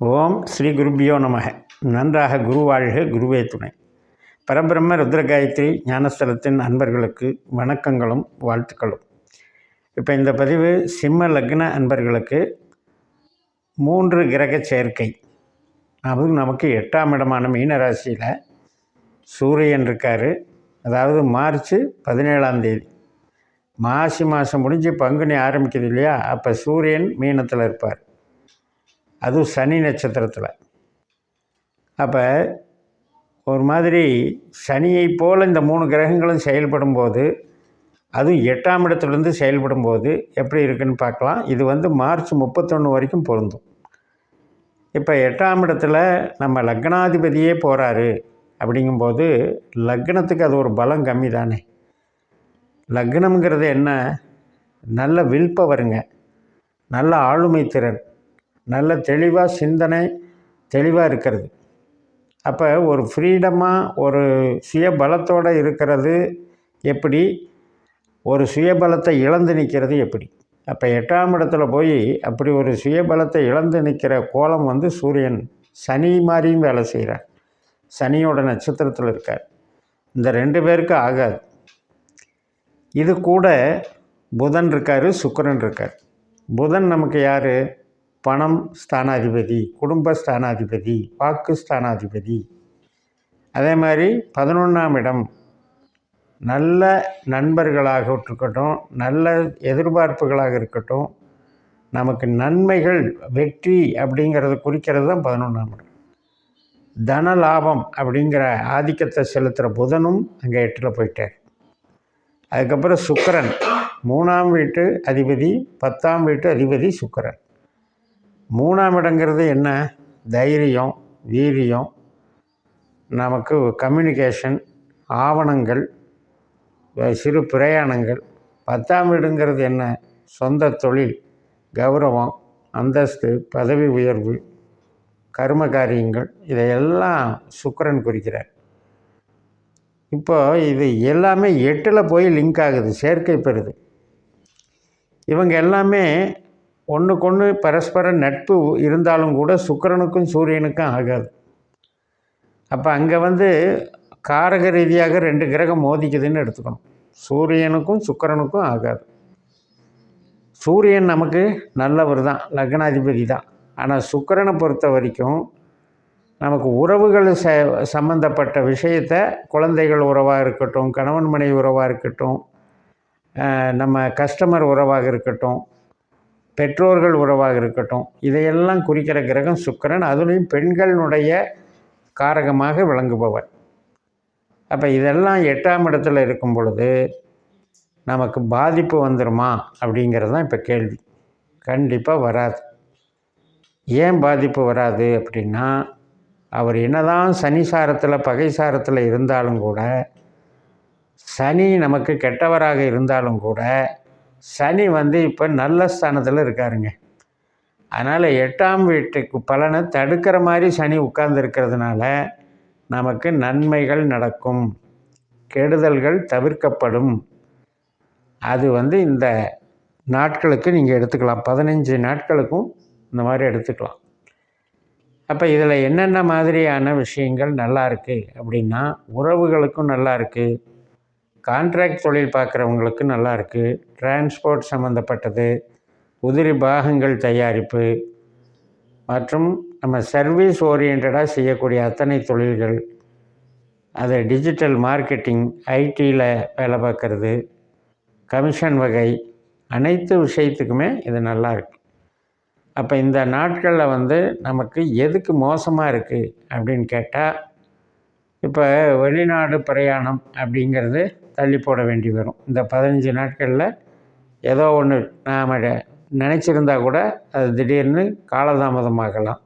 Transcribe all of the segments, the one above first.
ஓம் ஸ்ரீ குருபியோ நமக. நன்றாக குரு வாழ்க குருவே துணை. பரபிரம்ம ருத்ரகாயத்ரி ஞானஸ்தலத்தின் அன்பர்களுக்கு வணக்கங்களும் வாழ்த்துக்களும். இப்போ இந்த பதிவு சிம்ம லக்ன அன்பர்களுக்கு மூன்று கிரக சேர்க்கை. அது நமக்கு எட்டாம் இடமான மீனராசியில் சூரியன் இருக்கார். அதாவது மார்ச் பதினேழாம் தேதி. மாசி மாதம் முடிஞ்சு பங்குனி ஆரம்பிக்குது இல்லையா? அப்போ சூரியன் மீனத்தில் இருப்பார். அதுவும் சனி நட்சத்திரத்தில். அப்போ ஒரு மாதிரி சனியை போல் இந்த மூணு கிரகங்களும் செயல்படும் போது அதுவும் எட்டாம் இடத்துலேருந்து செயல்படும் போது எப்படி இருக்குன்னு பார்க்கலாம். இது வந்து மார்ச் முப்பத்தொன்று வரைக்கும் பொருந்தும். இப்போ எட்டாம் இடத்துல நம்ம லக்னாதிபதியே போகிறாரு அப்படிங்கும்போது லக்னத்துக்கு அது ஒரு பலம் கம்மி தானே. லக்னம்ங்கிறது என்ன? நல்ல வில்பவருங்க நல்ல ஆளுமை திறன். நல்ல தெளிவாக சிந்தனை தெளிவாக இருக்கிறது. அப்போ ஒரு ஃப்ரீடமாக ஒரு சுயபலத்தோடு இருக்கிறது எப்படி? ஒரு சுயபலத்தை இழந்து நிற்கிறது எப்படி? அப்போ எட்டாம் இடத்துல போய் அப்படி ஒரு சுயபலத்தை இழந்து நிற்கிற கோலம் வந்து சூரியன். சனி மாதிரியும் வேலை செய்கிறார் சனியோட நட்சத்திரத்தில் இருக்கார். இந்த ரெண்டு பேருக்கு ஆகாது. இது கூட புதன் இருக்கார் சுக்கரன் இருக்கார். புதன் நமக்கு யார்? பணம் ஸ்தானாதிபதி குடும்ப ஸ்தானாதிபதி வாக்கு ஸ்தானாதிபதி. அதே மாதிரி பதினொன்றாம் இடம். நல்ல நண்பர்களாக இருக்கட்டும் நல்ல எதிர்பார்ப்புகளாக இருக்கட்டும் நமக்கு நன்மைகள் வெற்றி அப்படிங்கிறத குறிக்கிறது தான் பதினொன்றாம் இடம். தன லாபம் அப்படிங்கிற ஆதிக்கத்தை செலுத்துகிற புதனும் அங்கே எட்டில் போயிட்டார். அதுக்கப்புறம் சுக்கரன். மூணாம் வீட்டு அதிபதி பத்தாம் வீட்டு அதிபதி சுக்கரன். மூணாம் இடங்கிறது என்ன? தைரியம் வீரியம். நமக்கு கம்யூனிகேஷன் ஆவணங்கள் சிறு பிரயாணங்கள். பத்தாம் இடங்கிறது என்ன? சொந்த தொழில் கௌரவம் அந்தஸ்து பதவி உயர்வு கர்ம காரியங்கள். இதையெல்லாம் சுக்கரன் குறிக்கிறார். இப்போ இது எல்லாமே எட்டில் போய் லிங்க் ஆகுது சேர்க்கை பெறுது. இவங்க எல்லாமே ஒன்றுக்கொன்று பரஸ்பர நட்பு இருந்தாலும் கூட சுக்கிரனுக்கும் சூரியனுக்கும் ஆகாது. அப்போ அங்கே வந்து காரக ரீதியாக ரெண்டு கிரகம் மோதிக்குதுன்னு எடுத்துக்கணும். சூரியனுக்கும் சுக்கிரனுக்கும் ஆகாது. சூரியன் நமக்கு நல்லவர் தான் லக்னாதிபதி தான். ஆனால் சுக்கிரனை பொறுத்த வரைக்கும் நமக்கு உறவுகள் ச சம்மந்தப்பட்ட விஷயத்தை குழந்தைகள் உறவாக இருக்கட்டும் கணவன் மனைவி உறவாக இருக்கட்டும் நம்ம கஸ்டமர் உறவாக இருக்கட்டும் பெற்றோர்கள் உறவாக இருக்கட்டும் இதையெல்லாம் குறிக்கிற கிரகம் சுக்கிரன். அதுலேயும் பெண்களினுடைய காரகமாக விளங்குபவர். அப்போ இதெல்லாம் எட்டாம் இடத்துல இருக்கும் பொழுது நமக்கு பாதிப்பு வந்துடுமா அப்படிங்கிறது தான் இப்போ கேள்வி. கண்டிப்பாக வராது. ஏன் பாதிப்பு வராது அப்படின்னா அவர் என்னதான் சனி சாரத்தில் பகை சாரத்தில் இருந்தாலும் கூட சனி நமக்கு கெட்டவராக இருந்தாலும் கூட சனி வந்து இப்போ நல்ல ஸ்தானத்தில் இருக்காருங்க. அதனால் எட்டாம் வீட்டுக்கு பலனை தடுக்கிற மாதிரி சனி உட்கார்ந்துருக்கிறதுனால நமக்கு நன்மைகள் நடக்கும். கெடுதல்கள் தவிர்க்கப்படும். அது வந்து இந்த நாட்களுக்கு நீங்கள் எடுத்துக்கலாம். பதினஞ்சு நாட்களுக்கும் இந்த மாதிரி எடுத்துக்கலாம். அப்போ இதில் என்னென்ன மாதிரியான விஷயங்கள் நல்லா இருக்குது அப்படின்னா உறவுகளுக்கும் நல்லா இருக்குது கான்ட்ராக்ட் தொழில் பார்க்குறவங்களுக்கு நல்லா இருக்குது டிரான்ஸ்போர்ட் சம்மந்தப்பட்டது உதிரி பாகங்கள் தயாரிப்பு மற்றும் நம்ம சர்வீஸ் ஓரியன்டாக செய்யக்கூடிய அத்தனை தொழில்கள் அதை டிஜிட்டல் மார்க்கெட்டிங் ஐடியில் வேலை பார்க்குறது கமிஷன் வகை அனைத்து விஷயத்துக்குமே இது நல்லா இருக்குது அப்போ இந்த நாட்களில் வந்து நமக்கு எதுக்கு மோசமாக இருக்குது அப்படின்னு கேட்டால் இப்போ வெளிநாடு பிரயாணம் அப்படிங்கிறது தள்ளி போட வேண்டி வரும். இந்த பதினஞ்சு நாட்களில் ஏதோ ஒன்று நாம் நினச்சிருந்தா கூட அது திடீர்னு காலதாமதமாகலாம்.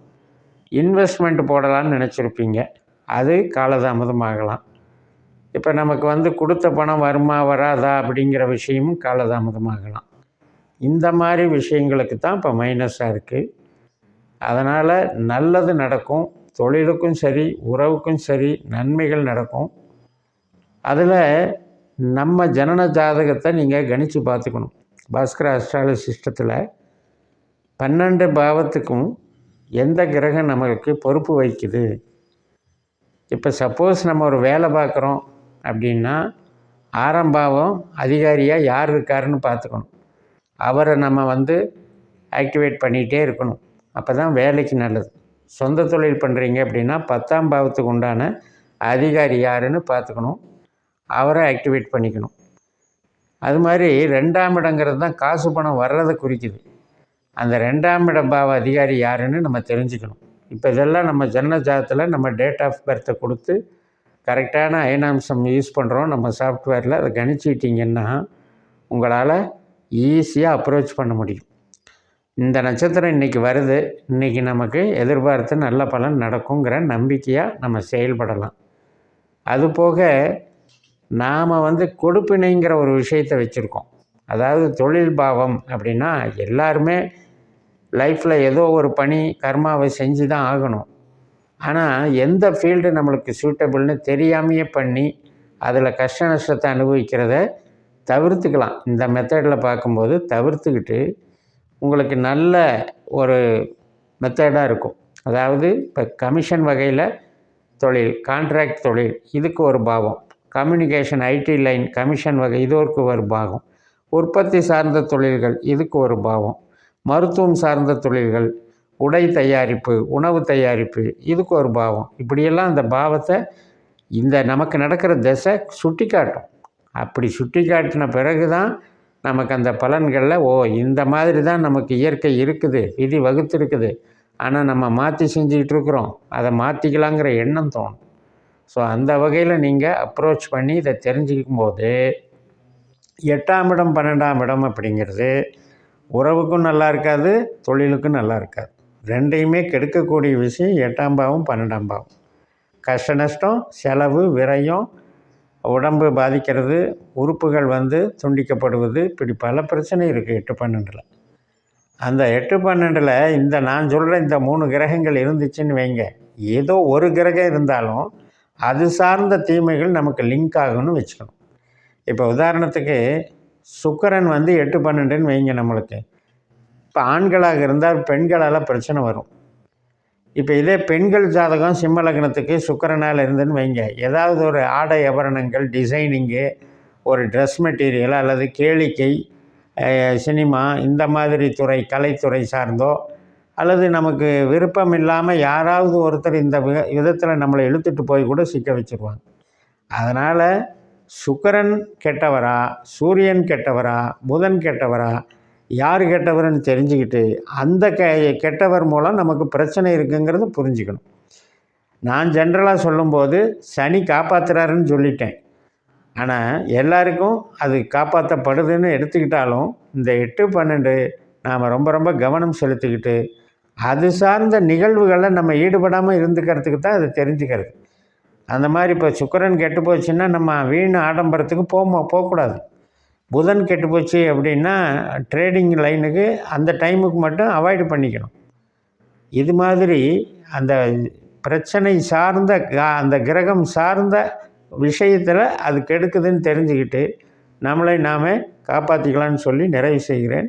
இன்வெஸ்ட்மெண்ட் போடலான்னு நினச்சிருப்பீங்க. அது காலதாமதமாகலாம். இப்போ நமக்கு வந்து கொடுத்த பணம் வருமா வராதா அப்படிங்கிற விஷயமும் காலதாமதமாகலாம். இந்த மாதிரி விஷயங்களுக்கு தான் இப்போ மைனஸாக இருக்குது அதனால் நல்லது நடக்கும். தொழிலுக்கும் சரி உறவுக்கும் சரி நன்மைகள் நடக்கும். அதில் நம்ம ஜனன ஜாதகத்தை நீங்கள் கணித்து பார்த்துக்கணும். பாஸ்கர அஸ்ட்ராலஜி சிஸ்டத்தில் பன்னெண்டு பாவத்துக்கும் எந்த கிரகம் நம்மளுக்கு பொறுப்பு வகிக்குது? இப்போ சப்போஸ் நம்ம ஒரு வேலை பார்க்குறோம் அப்படின்னா ஆரம்பாவம் அதிகாரியாக யார் இருக்காருன்னு பார்த்துக்கணும். அவரை நம்ம வந்து ஆக்டிவேட் பண்ணிகிட்டே இருக்கணும். அப்போ தான் வேலைக்கு நல்லது. சொந்த தொழில் பண்ணுறீங்க அப்படின்னா பத்தாம் பாவத்துக்கு உண்டான அதிகாரி யாருன்னு பார்த்துக்கணும். அவரை ஆக்டிவேட் பண்ணிக்கணும். அது மாதிரி ரெண்டாம் இடங்கிறது தான் காசு பணம் வர்றதை குறிக்குது. அந்த ரெண்டாம் இட பாவ அதிகாரி யாருன்னு நம்ம தெரிஞ்சுக்கணும். இப்போ இதெல்லாம் நம்ம ஜன்ன ஜாதத்தில் நம்ம டேட் ஆஃப் பர்த்தை கொடுத்து கரெக்டான அயனாம்சம் யூஸ் பண்ணுறோம் நம்ம சாஃப்ட்வேரில் அதை கணிச்சிட்டிங்கன்னா உங்களால் ஈஸியாக அப்ரோச் பண்ண முடியும். இந்த நட்சத்திரம் இன்றைக்கி வருது. இன்றைக்கி நமக்கு எதிர்பார்த்து நல்ல பலன் நடக்குங்கிற நம்பிக்கையாக நம்ம செயல்படலாம். அதுபோக நாம் வந்து கொடுப்பினைங்கிற ஒரு விஷயத்தை வச்சுருக்கோம். அதாவது தொழில் பாவம் அப்படின்னா எல்லாருமே லைஃப்பில் ஏதோ ஒரு பணி கர்மாவை செஞ்சு தான் ஆகணும். ஆனால் எந்த ஃபீல்டு நம்மளுக்கு சூட்டபிள்னு தெரியாமையே பண்ணி அதில் கஷ்ட நஷ்டத்தை அனுபவிக்கிறத தவிர்த்துக்கலாம். இந்த மெத்தடில் பார்க்கும்போது தவிர்த்துக்கிட்டு உங்களுக்கு நல்ல ஒரு மெத்தடாக இருக்கும். அதாவது இப்போ கமிஷன் வகையில் தொழில் கான்ட்ராக்ட் தொழில் இதுக்கு ஒரு பாவம். கம்யூனிகேஷன் ஐடி லைன் கமிஷன் வகை இதற்கு ஒரு பாகம். உற்பத்தி சார்ந்த தொழில்கள் இதுக்கு ஒரு பாவம் மருத்துவம் சார்ந்த தொழில்கள் உடை தயாரிப்பு உணவு தயாரிப்பு இதுக்கு ஒரு பாவம் இப்படியெல்லாம் அந்த பாவத்தை இந்த நமக்கு நடக்கிற திசை சுட்டி காட்டும் அப்படி சுட்டி காட்டின பிறகு தான் நமக்கு அந்த பலன்களில் ஓ இந்த மாதிரி தான் நமக்கு இயற்கை இருக்குது விதி வகுத்து இருக்குது ஆனால் நம்ம மாற்றி செஞ்சுக்கிட்டு இருக்கிறோம். அதை மாற்றிக்கலாங்கிற எண்ணம் தோணும். ஸோ அந்த வகையில் நீங்கள் அப்ரோச் பண்ணி இதை தெரிஞ்சுக்கும் போது எட்டாம் இடம் பன்னெண்டாம் இடம் அப்படிங்கிறது உறவுக்கும் நல்லா இருக்காது தொழிலுக்கும் நல்லா இருக்காது. ரெண்டையுமே கெடுக்கக்கூடிய விஷயம் எட்டாம் பாவம் பன்னெண்டாம் பாவம். கஷ்ட நஷ்டம் செலவு விரயம் உடம்பு பாதிக்கிறது உறுப்புகள் வந்து துண்டிக்கப்படுவது இப்படி பல பிரச்சனை இருக்குது எட்டு பன்னெண்டில். அந்த எட்டு பன்னெண்டில் இந்த நான் சொல்கிற இந்த மூணு கிரகங்கள் இருந்துச்சுன்னு வைங்க. ஏதோ ஒரு கிரகம் இருந்தாலும் அது சார்ந்த தீமைகள் நமக்கு லிங்க் ஆகும்னு வச்சுக்கணும். இப்போ உதாரணத்துக்கு சுக்கரன் வந்து எட்டு பன்னெண்டுன்னு வைங்க நம்மளுக்கு. இப்போ ஆண்களாக இருந்தால் பெண்களால் பிரச்சனை வரும். இப்போ இதே பெண்கள் ஜாதகம் சிம்ம லக்னத்துக்கு சுக்கரனால் இருந்துன்னு வைங்க. ஏதாவது ஒரு ஆடை ஆபரணங்கள் டிசைனிங்கு ஒரு ட்ரெஸ் மெட்டீரியல் அல்லது கேளிக்கை சினிமா இந்த மாதிரி துறை கலைத்துறை சார்ந்தோ அல்லது நமக்கு விருப்பம் இல்லாமல் யாராவது ஒருத்தர் இந்த வித விதத்தில் நம்மளை இழுத்துட்டு போய் கூட சிக்க வச்சுருவாங்க. அதனால் சுக்கரன் கெட்டவரா சூரியன் கெட்டவரா புதன் கெட்டவரா யார் கெட்டவர்னு தெரிஞ்சுக்கிட்டு அந்த கெ கெட்டவர் மூலம் நமக்கு பிரச்சனை இருக்குங்கிறத புரிஞ்சுக்கணும். நான் ஜென்ரலாக சொல்லும்போது சனி காப்பாற்றுறாருன்னு சொல்லிட்டேன். ஆனால் எல்லாருக்கும் அது காப்பாற்றப்படுதுன்னு எடுத்துக்கிட்டாலும் இந்த எட்டு பன்னெண்டு நாம் ரொம்ப ரொம்ப கவனம் செலுத்திக்கிட்டு அது சார்ந்த நிகழ்வுகளை நம்ம ஈடுபடாமல் இருந்துக்கிறதுக்கு தான் அது தெரிஞ்சுக்கிறது. அந்த மாதிரி இப்போ சுக்கரன் கெட்டு போச்சுன்னா நம்ம வீண் ஆடம்பரத்துக்கு போக போகக்கூடாது புதன் கெட்டு போச்சு அப்படின்னா ட்ரேடிங் லைனுக்கு அந்த டைமுக்கு மட்டும் அவாய்டு பண்ணிக்கணும். இது மாதிரி அந்த பிரச்சனை சார்ந்த அந்த கிரகம் சார்ந்த விஷயத்தில் அது கெடுக்குதுன்னு தெரிஞ்சுக்கிட்டு நம்மளை நாம் காப்பாற்றிக்கலான்னு சொல்லி நிறைவு செய்கிறேன்.